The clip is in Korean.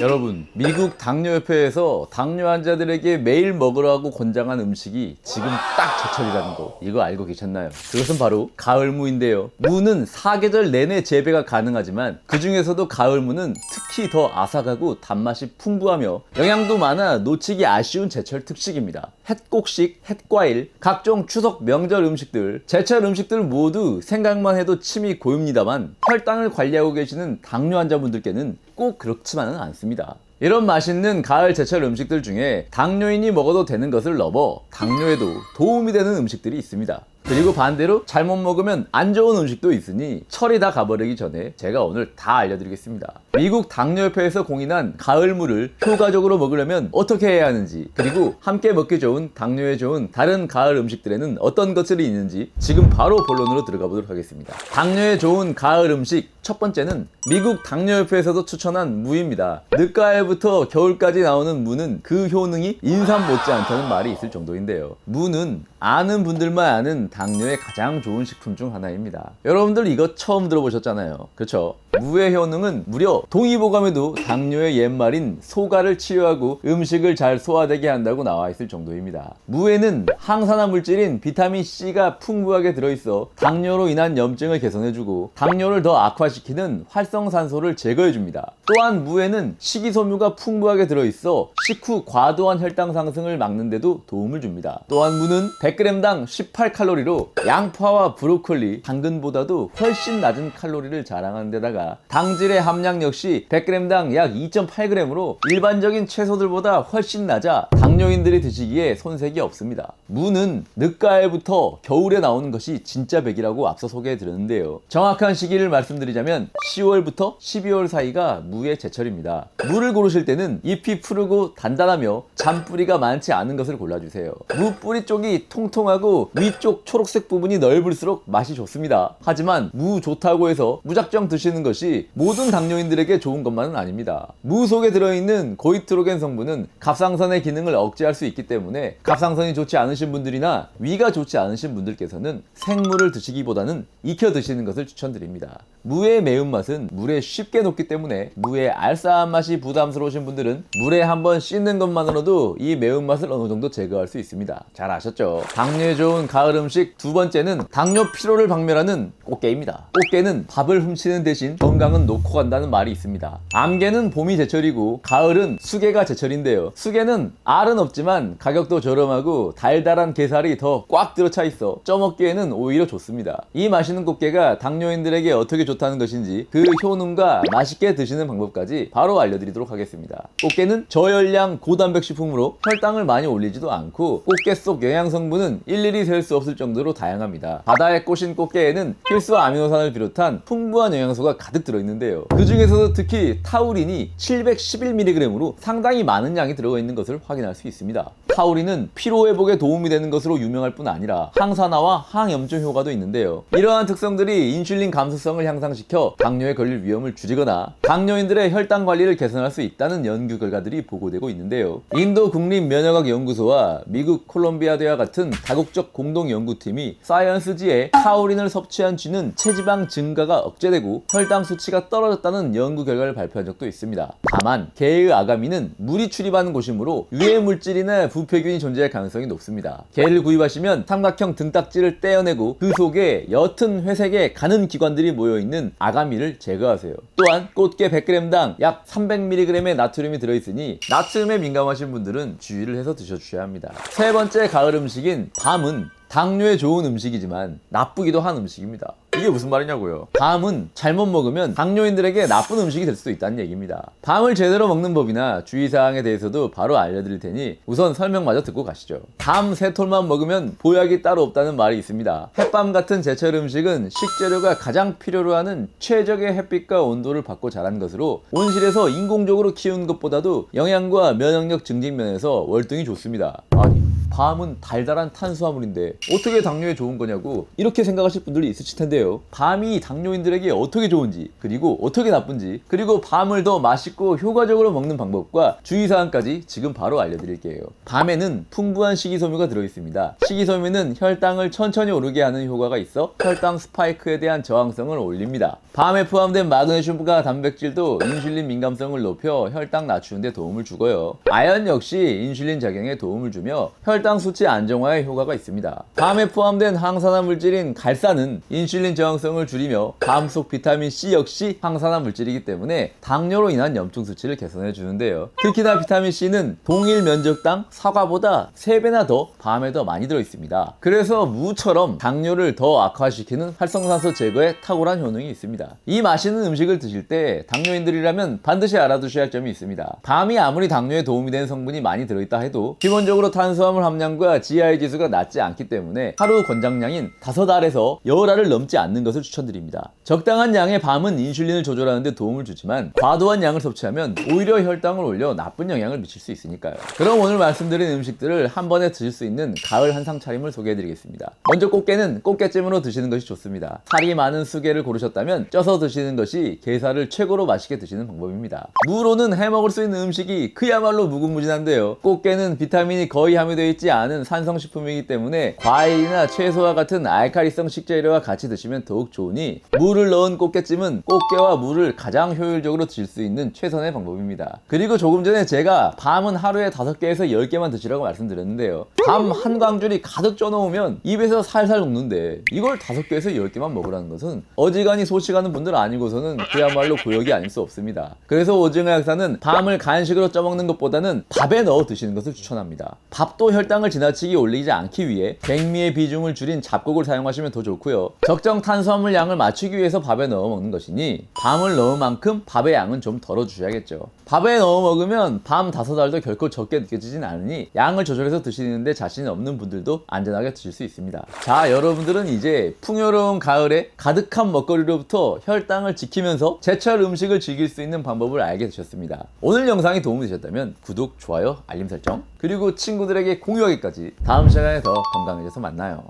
여러분, 미국 당뇨협회에서 당뇨 환자들에게 매일 먹으라고 권장한 음식이 지금 딱 제철이라는 거 이거 알고 계셨나요? 그것은 바로 가을무인데요. 무는 사계절 내내 재배가 가능하지만 그 중에서도 가을무는 특히 더 아삭하고 단맛이 풍부하며 영양도 많아 놓치기 아쉬운 제철 특식입니다. 햇곡식, 햇과일, 각종 추석 명절 음식들, 제철 음식들 모두 생각만 해도 침이 고입니다만 혈당을 관리하고 계시는 당뇨 환자분들께는 꼭 그렇지만은 않습니다. 이런 맛있는 가을 제철 음식들 중에 당뇨인이 먹어도 되는 것을 넘어 당뇨에도 도움이 되는 음식들이 있습니다. 그리고 반대로 잘못 먹으면 안 좋은 음식도 있으니 철이 다 가버리기 전에 제가 오늘 다 알려드리겠습니다. 미국 당뇨협회에서 공인한 가을물을 효과적으로 먹으려면 어떻게 해야 하는지 그리고 함께 먹기 좋은 당뇨에 좋은 다른 가을 음식들에는 어떤 것들이 있는지 지금 바로 본론으로 들어가 보도록 하겠습니다. 당뇨에 좋은 가을 음식 첫 번째는 미국 당뇨협회에서도 추천한 무입니다. 늦가을부터 겨울까지 나오는 무는 그 효능이 인삼 못지않다는 말이 있을 정도인데요. 무는 아는 분들만 아는 당뇨에 가장 좋은 식품 중 하나입니다. 여러분들 이거 처음 들어보셨잖아요. 그쵸? 무의 효능은 무려 동의보감에도 당뇨의 옛말인 소가를 치료하고 음식을 잘 소화되게 한다고 나와 있을 정도입니다. 무에는 항산화 물질인 비타민 C가 풍부하게 들어있어 당뇨로 인한 염증을 개선해주고 당뇨를 더 악화 시키는 활성산소를 제거해줍니다. 또한 무에는 식이섬유가 풍부하게 들어있어 식후 과도한 혈당 상승을 막는데도 도움을 줍니다. 또한 무는 100g당 18칼로리로 양파와 브로콜리, 당근보다도 훨씬 낮은 칼로리를 자랑하는 데다가 당질의 함량 역시 100g당 약 2.8g으로 일반적인 채소들보다 훨씬 낮아 당뇨인들이 드시기에 손색이 없습니다. 무는 늦가을부터 겨울에 나오는 것이 진짜 백이라고 앞서 소개해 드렸는데요. 정확한 시기를 말씀드리자면 10월부터 12월 사이가 무의 제철입니다. 무를 고르실 때는 잎이 푸르고 단단하며 잔뿌리가 많지 않은 것을 골라주세요. 무 뿌리 쪽이 통통하고 위쪽 초록색 부분이 넓을수록 맛이 좋습니다. 하지만 무 좋다고 해서 무작정 드시는 것이 모든 당뇨인들에게 좋은 것만은 아닙니다. 무 속에 들어있는 고이트로겐 성분은 갑상선의 기능을 억제할 수 있기 때문에 갑상선이 좋지 않으신 분들이나 위가 좋지 않으신 분들께서는 생물을 드시기보다는 익혀 드시는 것을 추천드립니다. 무의 매운맛은 물에 쉽게 녹기 때문에 무의 알싸한 맛이 부담스러우신 분들은 물에 한번 씻는 것만으로도 이 매운맛을 어느 정도 제거할 수 있습니다. 잘 아셨죠? 당뇨에 좋은 가을 음식 두 번째는 당뇨 피로를 박멸하는 꽃게입니다. 꽃게는 밥을 훔치는 대신 건강은 놓고 간다는 말이 있습니다. 암게는 봄이 제철이고 가을은 수게가 제철인데요. 수게는 알은 없지만 가격도 저렴하고 달달한 게살이 더 꽉 들어차 있어 쪄먹기에는 오히려 좋습니다. 이 맛있는 꽃게가 당뇨인들에게 어떻게 좋다는 것인지 그 효능과 맛있게 드시는 방법까지 바로 알려드리도록 하겠습니다. 꽃게는 저열량 고단백 식품으로 혈당을 많이 올리지도 않고 꽃게 속 영양 성분은 일일이 셀 수 없을 정도로 다양합니다. 바다에 꼬신 꽃게에는 필수 아미노산을 비롯한 풍부한 영양소가 가득 들어있는데요. 그 중에서도 특히 타우린이 711mg으로 상당히 많은 양이 들어가 있는 것을 확인할 수 있습니다. 타우린은 피로 회복에 도움이 되는 것으로 유명할 뿐 아니라 항산화와 항염증 효과도 있는데요. 이러한 특성들이 인슐린 감수성을 향상시켜 당뇨에 걸릴 위험을 줄이거나 당뇨인들의 혈당 관리를 개선할 수 있다는 연구 결과들이 보고되고 있는데요. 인도 국립 면역학 연구소와 미국 콜롬비아 대와 같은 다국적 공동 연구팀이 사이언스지에 타우린을 섭취한 쥐는 체지방 증가가 억제되고 혈당 수치가 떨어졌다는 연구 결과를 발표한 적도 있습니다. 다만 개의 아가미는 물이 출입하는 곳이므로 유해 물질이나 부패균이 존재할 가능성이 높습니다. 개를 구입하시면 삼각형 등딱지를 떼어내고 그 속에 옅은 회색의 가는 기관들이 모여 있는 아가미를 제거하세요. 또한 꽃게 100g당 약 300mg의 나트륨이 들어있으니 나트륨에 민감하신 분들은 주의를 해서 드셔주셔야 합니다. 세 번째 가을 음식인 밤은 당뇨에 좋은 음식이지만 나쁘기도 한 음식입니다. 이게 무슨 말이냐고요? 밤은 잘못 먹으면 당뇨인들에게 나쁜 음식이 될 수도 있다는 얘기입니다. 밤을 제대로 먹는 법이나 주의사항에 대해서도 바로 알려드릴 테니 우선 설명마저 듣고 가시죠. 밤 세 톨만 먹으면 보약이 따로 없다는 말이 있습니다. 햇밤 같은 제철 음식은 식재료가 가장 필요로 하는 최적의 햇빛과 온도를 받고 자란 것으로 온실에서 인공적으로 키운 것보다도 영양과 면역력 증진 면에서 월등히 좋습니다. 아니 밤은 달달한 탄수화물인데 어떻게 당뇨에 좋은 거냐고 이렇게 생각하실 분들이 있으실 텐데요. 밤이 당뇨인들에게 어떻게 좋은지 그리고 어떻게 나쁜지 그리고 밤을 더 맛있고 효과적으로 먹는 방법과 주의사항까지 지금 바로 알려드릴게요. 밤에는 풍부한 식이섬유가 들어있습니다. 식이섬유는 혈당을 천천히 오르게 하는 효과가 있어 혈당 스파이크에 대한 저항성을 올립니다. 밤에 포함된 마그네슘과 단백질도 인슐린 민감성을 높여 혈당 낮추는 데 도움을 주고요. 아연 역시 인슐린 작용에 도움을 주며 혈당 수치 안정화에 효과가 있습니다. 밤에 포함된 항산화 물질인 갈산은 인슐린 저항성을 줄이며 밤 속 비타민 C 역시 항산화 물질이기 때문에 당뇨로 인한 염증 수치를 개선해 주는데요. 특히나 비타민 C는 동일 면적당 사과보다 3배나 더 밤에 더 많이 들어 있습니다. 그래서 무처럼 당뇨를 더 악화시키는 활성산소 제거에 탁월한 효능이 있습니다. 이 맛있는 음식을 드실 때 당뇨인들이라면 반드시 알아두셔야 할 점이 있습니다. 밤이 아무리 당뇨에 도움이 되는 성분이 많이 들어있다 해도 기본적으로 탄수화물 함량과 GI 지수가 낮지 않기 때문에 하루 권장량인 5알에서 10알을 넘지 않는 것을 추천드립니다. 적당한 양의 밤은 인슐린을 조절하는 데 도움을 주지만 과도한 양을 섭취하면 오히려 혈당을 올려 나쁜 영향을 미칠 수 있으니까요. 그럼 오늘 말씀드린 음식들을 한 번에 드실 수 있는 가을 한상 차림을 소개해드리겠습니다. 먼저 꽃게는 꽃게찜으로 드시는 것이 좋습니다. 살이 많은 수게를 고르셨다면 쪄서 드시는 것이 게살을 최고로 맛있게 드시는 방법입니다. 무로는 해먹을 수 있는 음식이 그야말로 무궁무진한데요. 꽃게는 비타민이 거의 함유되어 있지 않은 산성식품이기 때문에 과일이나 채소와 같은 알칼리성 식재료와 같이 드시면 더욱 좋으니 물을 넣은 꽃게찜은 꽃게와 물을 가장 효율적으로 드실 수 있는 최선의 방법입니다. 그리고 조금 전에 제가 밤은 하루에 5개에서 10개만 드시라고 말씀드렸는데요. 밤 한 광줄이 가득 쪄놓으면 입에서 살살 녹는데 이걸 5개에서 10개만 먹으라는 것은 어지간히 소식하는 분들 아니고서는 그야말로 고역이 아닐 수 없습니다. 그래서 오징어 약사는 밤을 간식으로 쪄먹는 것보다는 밥에 넣어 드시는 것을 추천합니다. 밥도 혈당 을 지나치게 올리지 않기 위해 백미의 비중을 줄인 잡곡을 사용하시면 더 좋고요. 적정 탄수화물 양을 맞추기 위해서 밥에 넣어 먹는 것이니 밤을 넣은 만큼 밥의 양은 좀 덜어 주셔야겠죠. 밥에 넣어 먹으면 밤 다섯 알도 결코 적게 느껴지진 않으니 양을 조절해서 드시는데 자신이 없는 분들도 안전하게 드실 수 있습니다. 자, 여러분들은 이제 풍요로운 가을에 가득한 먹거리로부터 혈당을 지키면서 제철 음식을 즐길 수 있는 방법을 알게 되셨습니다. 오늘 영상이 도움이 되셨다면 구독, 좋아요, 알림 설정, 그리고 친구들에게 공유 하기까지 다음 시간에 더 건강해져서 만나요.